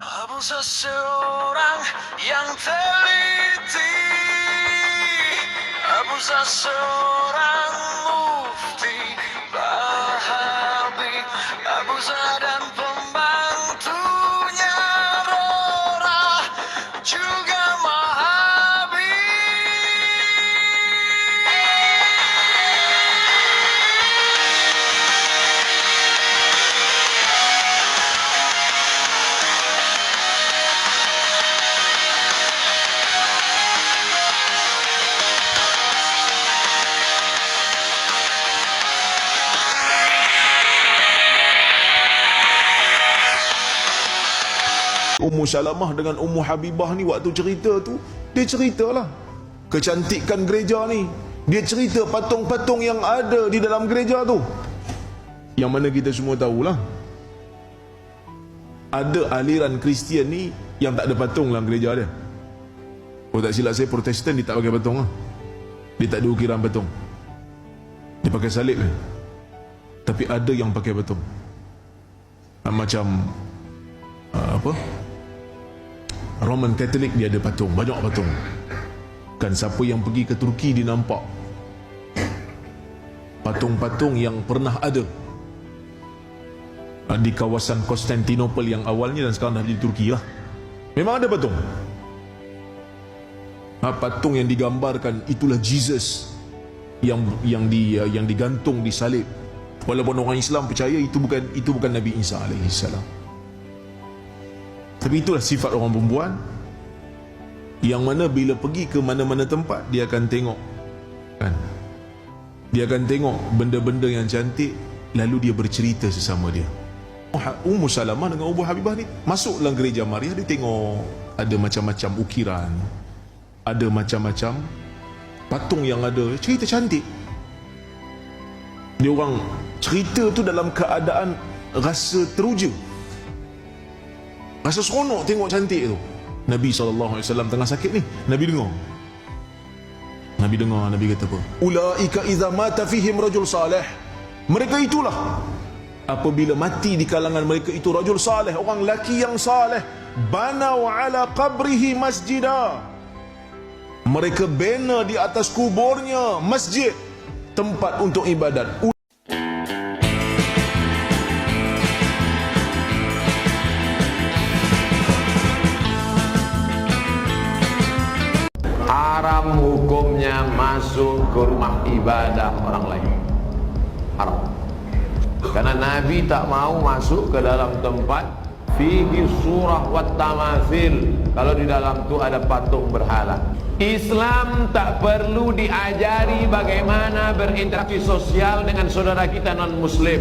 Aku seseorang yang teliti. Aku seseorang mufti. Bahabi Abu dan Ummu Salamah dengan Ummu Habibah ni waktu cerita tu dia ceritalah. Kecantikan gereja ni dia cerita patung-patung yang ada di dalam gereja tu. Yang mana kita semua tahulah ada aliran Kristian ni yang tak ada patung dalam gereja dia. Oh tak silap saya protestan dia tak pakai patung lah. Dia tak ada ukiran patung. Dia pakai salib je tapi ada yang pakai patung. Macam ah, apa Roman Catholic dia ada patung. Banyak patung. Kan siapa yang pergi ke Turki dia nampak patung-patung yang pernah ada di kawasan Konstantinopel yang awalnya dan sekarang dah di Turki lah. Memang ada patung. Ha, patung yang digambarkan itulah Jesus yang yang di yang digantung di salib walaupun orang Islam percaya itu bukan itu bukan Nabi Isa alaihi salam tapi itulah sifat orang perempuan. Yang mana bila pergi ke mana-mana tempat dia akan tengok. Kan? Dia akan tengok benda-benda yang cantik lalu dia bercerita sesama dia. Ummu Salamah dengan Ummu Habibah ni masuk dalam gereja Maria dia tengok ada macam-macam ukiran ada macam-macam patung yang ada cerita cantik. Dia orang cerita tu dalam keadaan rasa teruja rasa seronok tengok cantik tu. Nabi SAW tengah sakit ni. Nabi dengar. Nabi dengar Nabi kata apa? Ulaika idza mata fihim rajul salih. Mereka itulah. Apabila mati di kalangan mereka itu rajul salih orang laki yang salih banau ala qabrihi masjidah mereka bina di atas kuburnya masjid tempat untuk ibadat haram hukumnya masuk ke rumah ibadah orang lain. Haram. Karena Nabi tak mau masuk ke dalam tempat fihi surah wat tamathil. Kalau di dalam tu ada patung berhala. Islam tak perlu diajari bagaimana berinteraksi sosial dengan saudara kita non muslim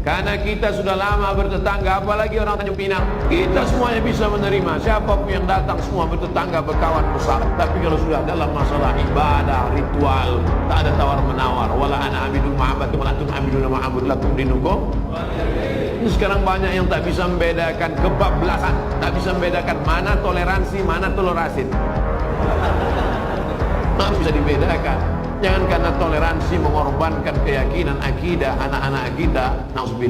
karena kita sudah lama bertetangga apalagi orang Tanjung Pinang. Kita semuanya bisa menerima. Siapapun yang datang semua bertetangga berkawan besar. Tapi kalau sudah dalam masalah ibadah ritual tak ada tawar menawar wala ana abidul ma'abad wala antum abidul ma'abud lakum dinukum. Ini sekarang banyak yang tak bisa membedakan kebablasan tak bisa membedakan mana toleransi mana toleransi. Tak bisa dibedakan jangan karena toleransi mengorbankan keyakinan akidah anak-anak kita nauzubillah